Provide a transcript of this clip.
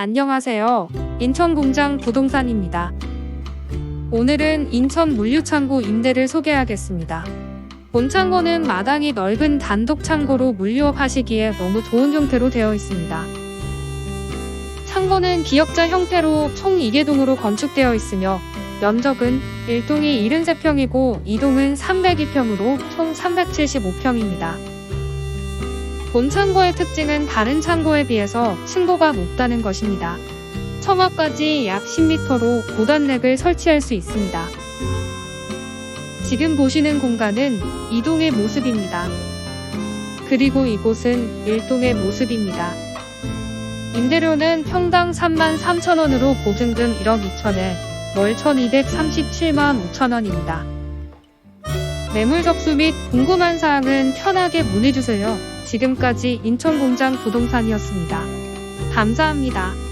안녕하세요. 인천공장 부동산입니다. 오늘은 인천 물류창고 임대를 소개하겠습니다. 본창고는 마당이 넓은 단독 창고로 물류업 하시기에 너무 좋은 형태로 되어 있습니다. 창고는 기역자 형태로 총 2개동으로 건축되어 있으며 면적은 1동이 73평이고 2동은 302평으로 총 375평입니다. 본 창고의 특징은 다른 창고에 비해서 층고가 높다는 것입니다. 청와까지 약 10m로 고단렉을 설치할 수 있습니다. 지금 보시는 공간은 2동의 모습입니다. 그리고 이곳은 1동의 모습입니다. 임대료는 평당 33,000원으로 보증금 1억 2천에 월 1,237만 5천원입니다. 매물 접수 및 궁금한 사항은 편하게 문의주세요. 지금까지 인천공장 부동산이었습니다. 감사합니다.